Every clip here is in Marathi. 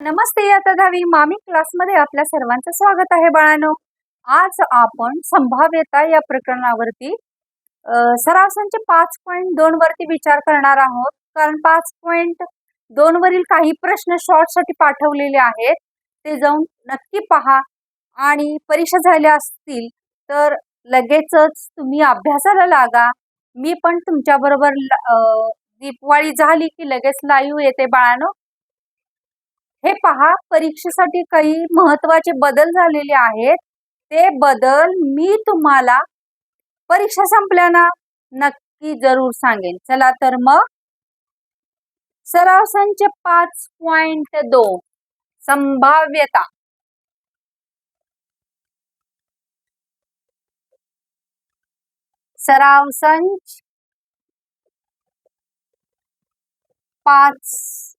नमस्ते आता दहावी मामी क्लासमध्ये आपल्या सर्वांचं स्वागत आहे बाळानो. आज आपण संभाव्यता या प्रकरणावरती अ, सरासनचे पाच पॉईंट दोन वरती विचार करणार आहोत. कारण पाच पॉईंट दोन वरील काही प्रश्न शॉर्टसाठी पाठवलेले आहेत. ते जाऊन नक्की पहा. आणि परीक्षा झाल्या असतील तर लगेचच तुम्ही अभ्यासाला लागा. मी पण तुमच्याबरोबर दीपवाळी झाली की लगेच लाईव्ह येते बाळांनो. हे पहा परीक्षेसाठी काही महत्त्वाचे बदल झालेले आहेत. ते बदल मी तुम्हाला परीक्षा संपल्याना नक्की जरूर सांगेन. चला तर मग. सराव संच पाच पॉइंट दोन. संभाव्यता. सराव संच पाच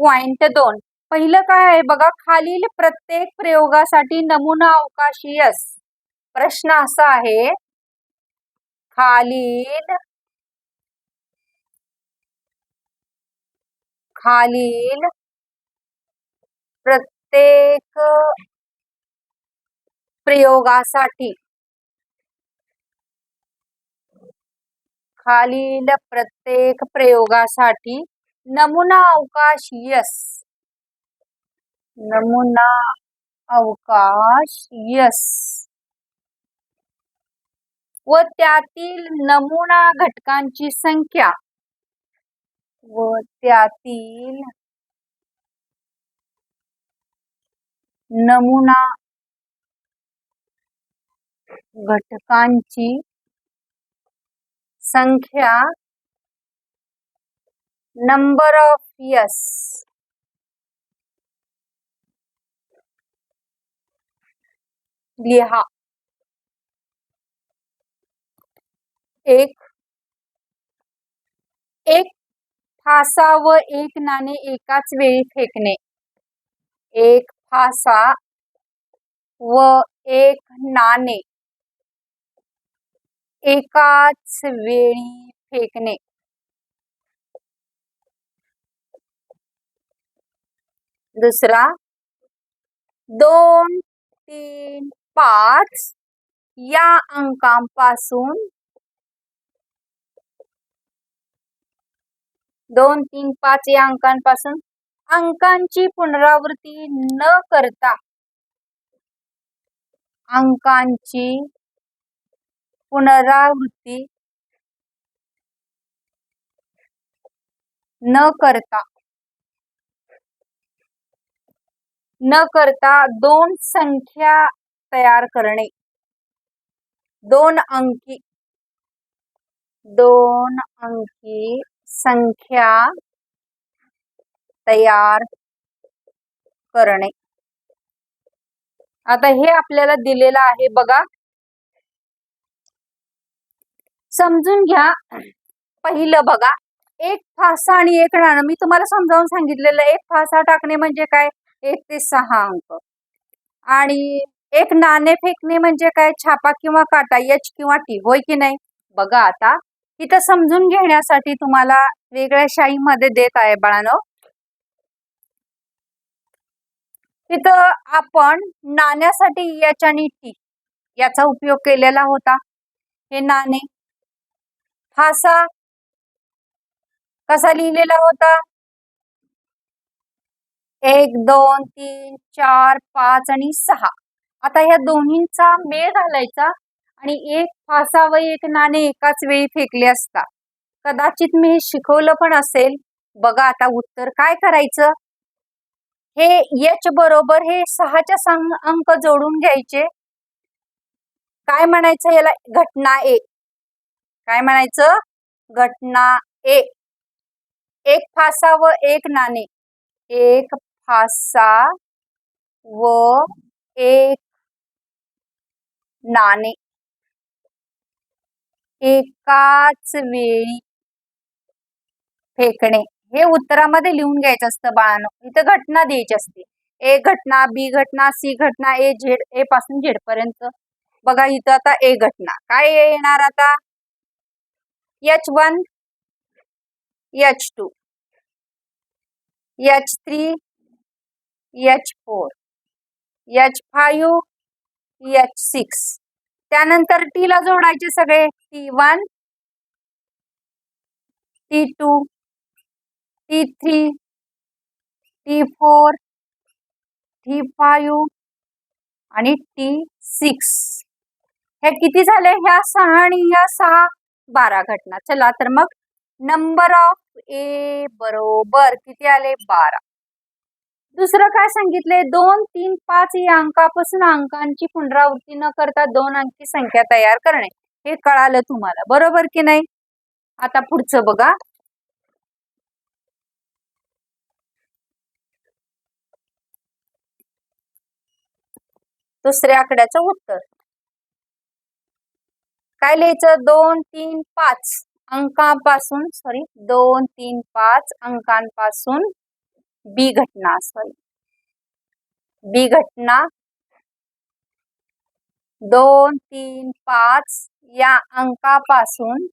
पॉइंट दोन. पहिलं काय आहे बघा खालील प्रत्येक प्रयोगासाठी नमुना अवकाशीयस प्रश्न असा आहे खालील खालील प्रत्येक प्रयोगासाठी. खालील प्रत्येक प्रयोगासाठी नमुना अवकाश यस. नमुना अवकाश यस. व त्यातील नमुना घटकांची संख्या. व त्यातील नमुना घटकांची संख्या नंबर ऑफ यस लिहा. एक. एक फासा व एक नाणे एकाच वेळी फेकणे. एक फासा व एक नाणे. एकाच वेळी फेकणे. दुसरा. दोन तीन पाच. या अंकांपासून. दोन तीन पाच या अंकांपासून. अंकांची पुनरावृत्ती न करता. अंकांची पुनरावृत्ती न करता. न करता दोन संख्या तयार करणे. दोन अंकी दोन अंकी संख्या तयार करणे. आता हे आपल्याला दिलेलं आहे बघा. समजून घ्या. पहिलं बघा. एक फासा आणि एक नाणं मी तुम्हाला समजावून सांगितलेलं एक फासा टाकणे म्हणजे काय? एक ते सहा अंक. आणि एक नाणे फेकणे म्हणजे काय? छापा किंवा काटा यच किंवा टी होय की नाही? बघा आता इथं समजून घेण्यासाठी तुम्हाला वेगळ्या शाईमध्ये देत आहे बाळानो. तिथं आपण नाण्यासाठी यच आणि टी याचा उपयोग केलेला होता. हे नाणे. फासा कसा लिहिलेला होता? एक दोन तीन चार पाच आणि सहा. आता ह्या दोन्हींचा मेळ घालायचा आणि एक फासा व एक नाणे एकाच वेळी फेकले असता. कदाचित मी हे शिकवलं पण असेल. बघा आता उत्तर काय करायचं? हे यच बरोबर हे सहाच्या अंक जोडून घ्यायचे. काय म्हणायचं याला? घटना ए. काय म्हणायचं? घटना ए. एक फासा व एक नाणे. एक फासा व एक नाणे. एकाच वेळी फेकणे. हे उत्तरामध्ये लिहून घ्यायचं असतं बाळानं. इथं घटना द्यायची असते. ए घटना बी घटना सी घटना ए झेड ए पासून झेड पर्यंत. बघा इथं आता ए घटना. काय येणार आता? H one H two. H three H four H five H six त्यानंतर टीला जोडायचे सगळे. T one T two T three T four T five आणि टी सिक्स हे किती झाले? ह्या सहा आणि ह्या सहा बारा घटना. चला तर मग नंबर ऑफ ए बरोबर किती आले? बारा. दुसरं काय सांगितलंय? दोन तीन पाच या अंकापासून अंकांची पुनरावृत्ती न करता दोन अंकी संख्या तयार करणे. हे कळालं तुम्हाला. बरोबर की नाही? आता पुढचं बघा. दुसऱ्या आकड्याचं उत्तर. काय लिहायचं? दोन तीन पाच. अंकापासून सॉरी दोन तीन पाच अंकांपासून बी घटना सॉरी बी घटना. दोन तीन पाच या अंकापासून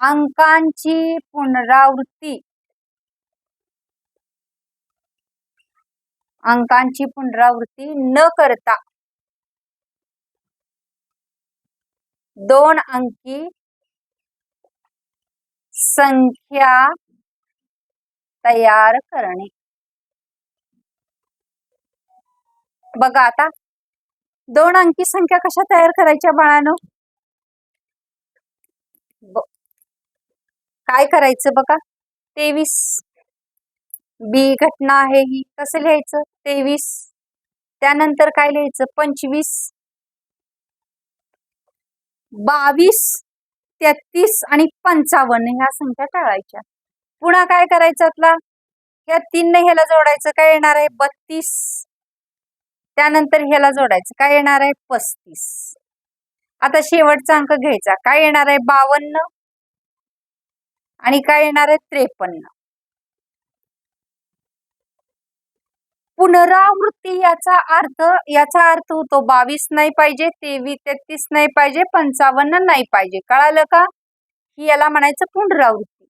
अंकांची पुनरावृत्ती. अंकांची पुनरावृत्ती न करता. दोन अंकी संख्या तयार करणे. बघा आता दोन अंकी संख्या कशा तयार करायच्या बाळानो? काय करायचं बघा? तेवीस. बी घटना आहे ही कसं लिहायचं? तेवीस. त्यानंतर काय लिहायचं? पंचवीस. बावीस. तेहतीस आणि पंचावन्न ह्या संख्या टाळायच्या. पुन्हा काय करायचं आपला? ह्या तीन ह्याला जोडायचं काय येणार आहे? बत्तीस. त्यानंतर ह्याला जोडायचं काय येणार आहे? पस्तीस. आता शेवटचा अंक घ्यायचा. काय येणार आहे? बावन्न. आणि काय येणार आहे? त्रेपन्न. पुनरावृत्ती याचा अर्थ याचा अर्थ होतो बावीस नाही पाहिजे तेवीस तेहतीस नाही पाहिजे पंचावन्न नाही पाहिजे. कळालं का? ही याला म्हणायचं पुनरावृत्ती.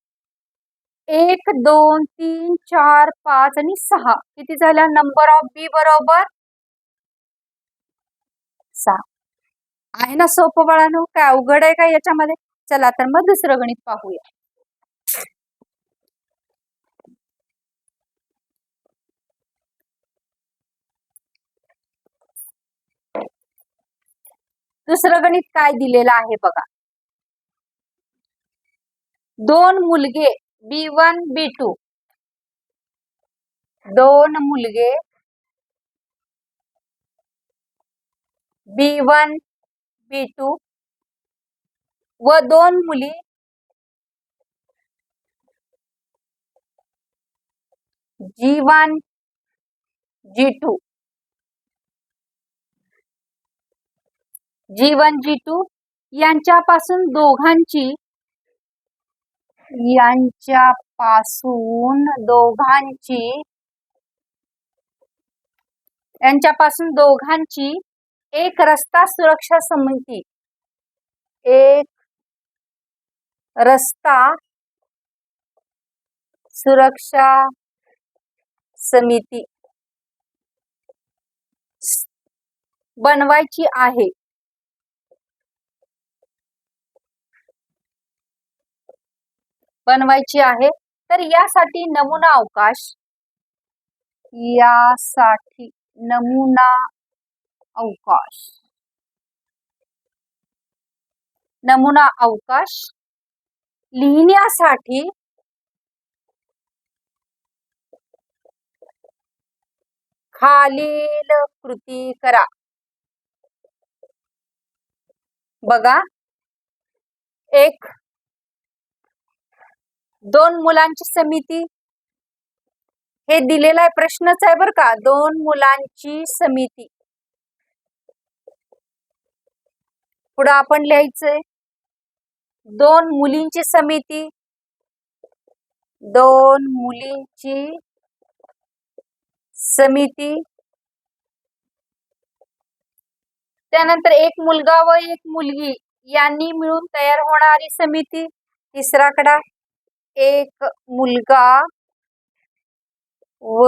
एक दोन तीन चार पाच आणि सहा. किती झाल्या नंबर ऑफ बी बरोबर? सहा. आहे ना सोपं बाळानो? काय अवघड आहे का याच्यामध्ये? चला तर मग दुसरं गणित पाहूया. दुसरं गणित काय दिलेलं आहे दोन मुलगे बी वन बी टू दोन मुलगे बी वन बी टू व दोन मुली G one G two G one G two यांच्यापासून दोघांची यांच्यापासून दोघांची यांच्यापासून दोघांची एक रस्ता सुरक्षा समिती एक रस्ता सुरक्षा समिती बनवायची आहे. बनवायची आहे. तर यासाठी नमुना अवकाश. यासाठी नमुना अवकाश. नमुना अवकाश. लिहिण्यासाठी खालील कृती करा. बघा. एक दोन मुलांची समिती. हे दिलेला आहे प्रश्नच आहे बर का. दोन मुलांची समिती. पुढं आपण लिहायचंय. दोन मुलींची समिती. दोन मुलींची समिती. त्यानंतर एक मुलगा व एक मुलगी यांनी मिळून तयार होणारी समिती. तिसरा कडा एक मुलगा व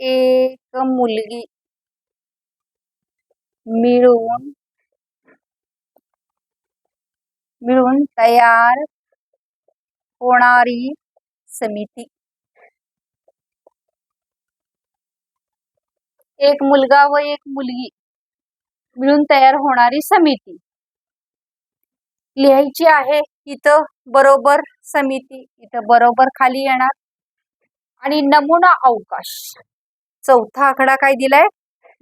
एक मुलगी मिळून मिळून तयार होणारी समिती. एक मुलगा व एक मुलगी मिळून तयार होणारी समिती लिहायची आहे. इथं बरोबर समिती इथं बरोबर खाली येणार. आणि नमुना अवकाश. चौथा आकडा काय दिलाय?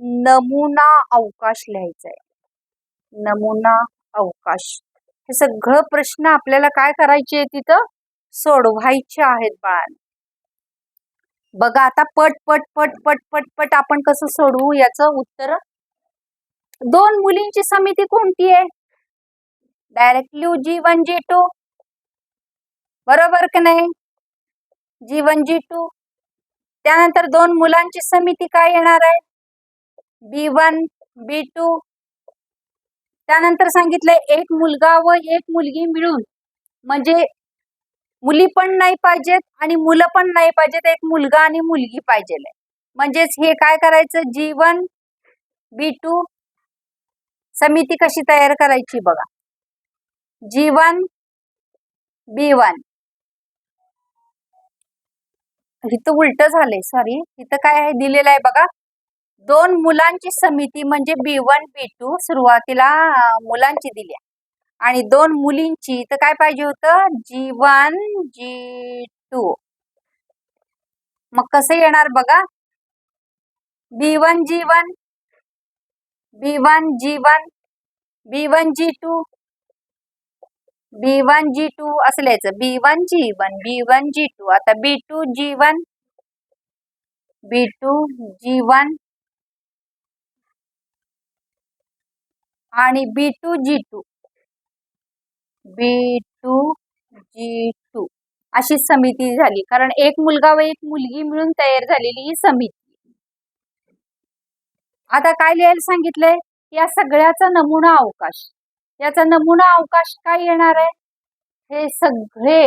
नमुना अवकाश लिहायचा आहे नमुना अवकाश. हे सगळं प्रश्न आपल्याला काय करायचे आहे तिथं? सोडवायचे आहेत बाळांना. बघा आता पट पट पट पट पट पट आपण कसं सोडवू याचं उत्तर? दोन मुलींची समिती कोणती आहे? Directly G one G two बरोबर का नाही? जी वन जी टू त्यानंतर दोन मुलांची समिती काय येणार आहे? B one B two. त्यानंतर सांगितलंय एक मुलगा व एक मुलगी मिळून. म्हणजे मुली पण नाही पाहिजेत आणि मुलं पण नाही पाहिजेत एक मुलगा आणि मुलगी पाहिजे. म्हणजेच हे काय करायचं? G one B two. समिती कशी तयार करायची बघा. जी वन बी वन इथं उलट झालंय सॉरी इथं काय आहे दिलेलं आहे बघा. दोन मुलांची समिती म्हणजे बी वन बी टू सुरुवातीला मुलांची दिली आणि दोन मुलींची तर काय पाहिजे होतं? G one G two. मग कसं येणार बघा? B one G one B one G one B one G two. B one G two असं लिहायचं. B one G one B one G two B two G one B two G one B two G two B two G two G to अशी समिती झाली. कारण एक मुलगा व एक मुलगी मिळून तयार झालेली ही समिती. आता काय लिहायला सांगितलंय? या सगळ्याचा नमुना अवकाश. याचा नमुना अवकाश काय येणार आहे? हे सगळे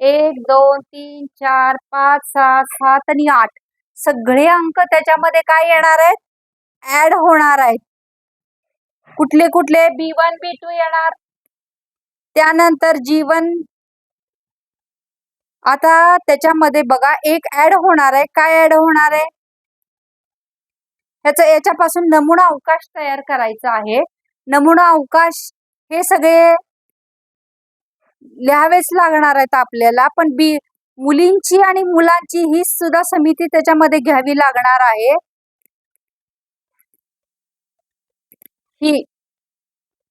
एक दोन तीन चार पाच सहा सात आणि आठ. सगळे अंक त्याच्यामध्ये काय येणार आहेत? ऍड होणार आहेत. कुठले कुठले? बी वन बी टू येणार. त्यानंतर जीवन आता त्याच्यामध्ये बघा एक ऍड होणार आहे. काय ऍड होणार आहे? ह्याच याच्यापासून नमुना अवकाश तयार करायचा आहे. नमुना अवकाश हे सगळे लिहावेच लागणार आहेत आपल्याला पण बी मुलींची आणि मुलांची ही सुद्धा समिती त्याच्यामध्ये घ्यावी लागणार आहे. ही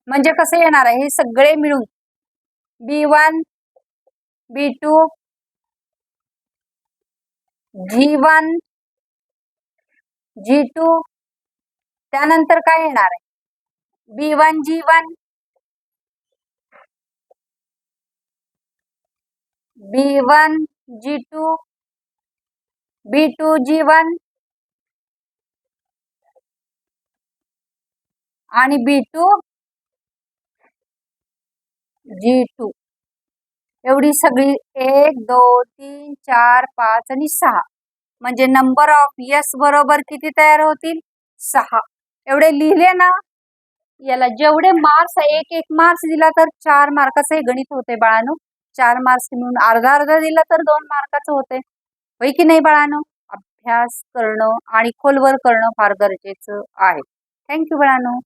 म्हणजे कसं येणार आहे? हे सगळे मिळून B one B two G one G two त्यानंतर काय येणार आहे? B one G one B one G two B two G one आणि बी टू जी टू. एवढी सगळी एक दोन तीन चार पाच आणि सहा. म्हणजे नंबर ऑफ यस बरोबर किती तयार होतील? सहा. एवढे लिहिले ना याला जेवढे मार्क्स एक एक मार्क्स दिला तर चार मार्काचं हे गणित होते बाळानो. चार मार्क्स म्हणून अर्धा अर्धा दिला तर दोन मार्काचं होते. होय की नाही बाळानो? अभ्यास करणं आणि खोलवर करणं फार गरजेचं आहे. थँक्यू बाळानो.